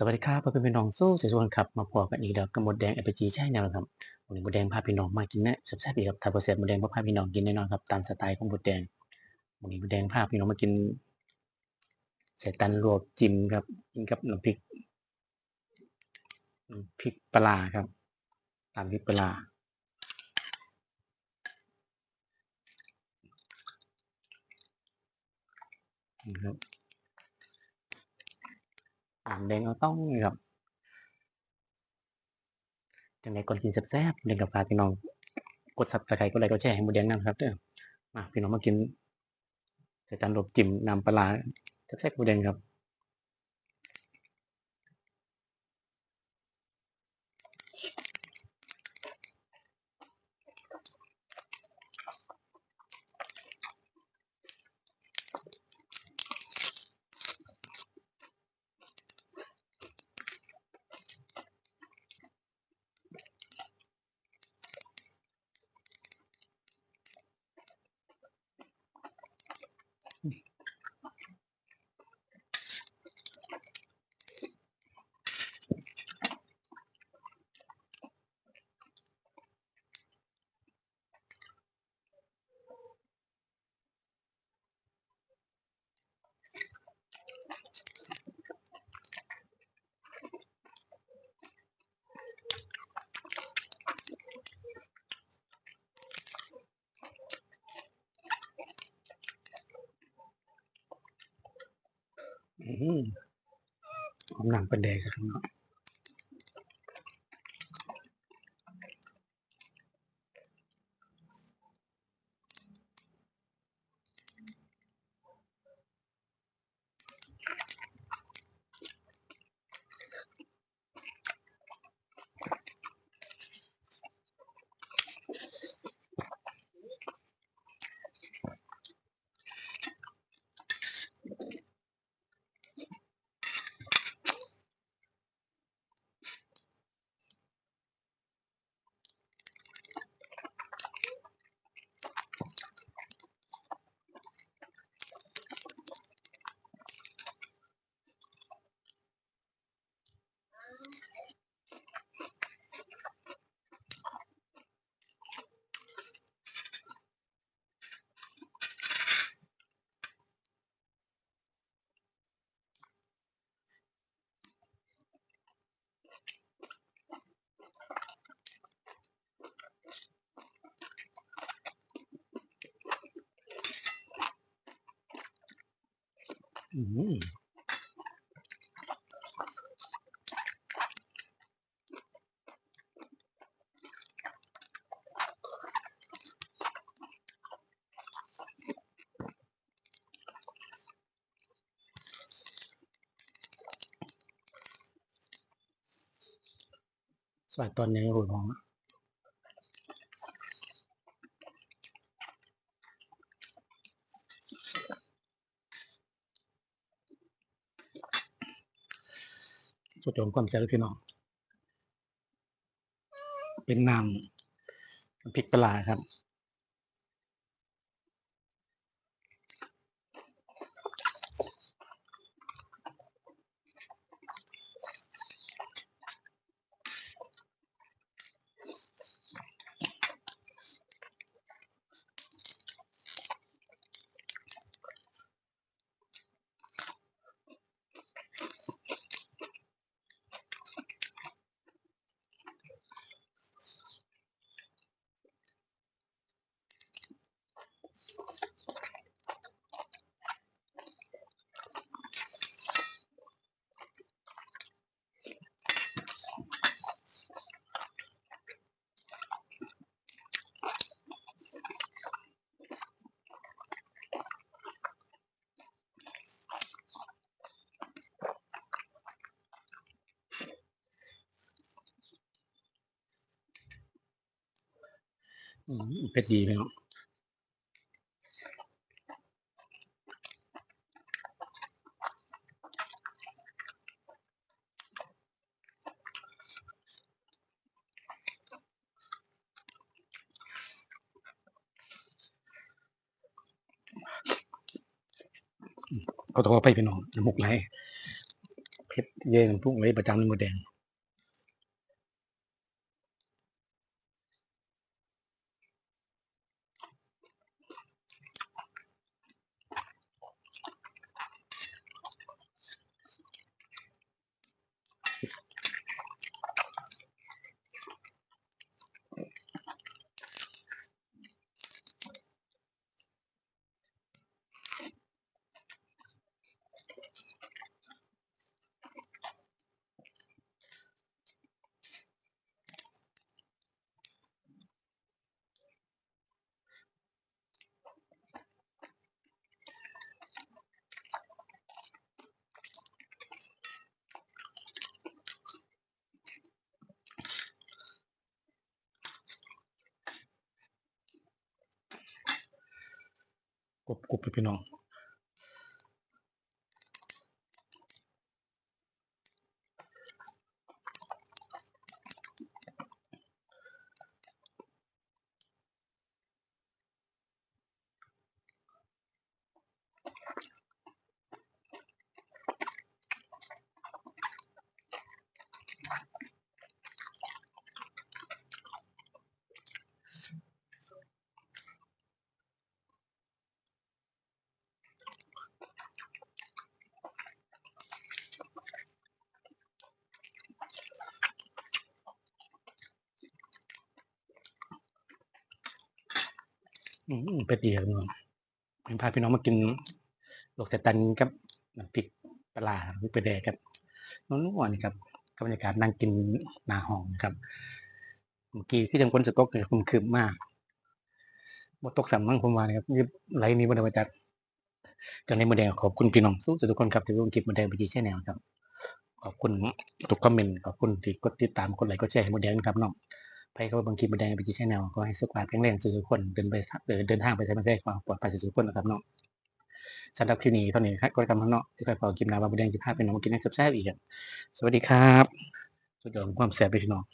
สวัสดีครับพ่อพี่น้องสู้เสียชวนครับมาพอกันอีกแล้วกับหมดแดงเอ g จีใช่แนวครับวันนี้หมดแดงพาพี่น้องมากินแน่แซ่บๆอีกครับถ้าบ่แซ่บหมดแดงบ่พาพี่น้องกินแน่นอนครับตามสไตล์ของหมดแดงวันนี้หมดแดงพาพี่น้องมากินใส่ตันลวกจิ้มครับกินกับน้ำพริกน้ำพริกปลาครับตามพริกปลาครับ น้ำแดงเอาต้องนี่ครับจังไรก่อนกินแซ่บๆเด็กกับพาพี่น้อง กดสับตะไคร้ก็ไลค์กดแช่ให้หมูแดงนั่งครับเด้อมาพี่น้องมากินใส่จานรวบจิ้มน้ำปลาแซ่บๆหมูแดงครับ me. อื้อหือหอมหนังปลาแดงครับ สวัสดีตอนนี้หุ่นหอม อะสุดยอดความใจพี่น้อง เป็นน้ำพริกปลาร้าครับ เผ็ดดีพี่น้องก็ต้องไปพี่น้องน้ำมุกไหลผ็ดเย็นพุ่งไว้ประจำในหมดแดง กบกบไปพี่น้อง เป็ดดีครับพี่น้องผมพาพี่น้องมากินลูกเสตันกับน้ำพริกปลาร้าพริกปลาแดกครับน้องนุ่นี่ครับกับบรรยากาศนั่งกินหนาห้องครับเมื่อกี้ที่จังคนสต๊อกเนี่ยคุณคืมมากบ่ตกสัมมั่งผมว่านะครับยิบไลนี้บ่ได้มาจากจากในมือแดงขอบคุณพี่น้องสู้ทุกคนครับที่ร่วมคลิปมือแดงไปจีแชนแนลครับ ขอบคุณทุกคอมเมนต์ขอบคุณที่กดติดตามกดไลค์กดแชร์ให้มือแดงครับน้อง ใครเข้าบางคลิปมาแดงไปจีแชนแนลก็ให้สุขภาพแข็งแรงสู่ทุกคนเดินไปเดินเดินทางไปใช้ไม่ใช่ความปลอดภัยสู่ทุกคนนะครับเนาะสำหรับคลิปนี้เท่านี้ครับก็กำลังเนาะที่ใครพอกินนาบาบแดงจะพาเป็นน้องกินในซับแซ่บอีกครับสวัสดีครับสุดยอดความแซ่บไปพี่น้อง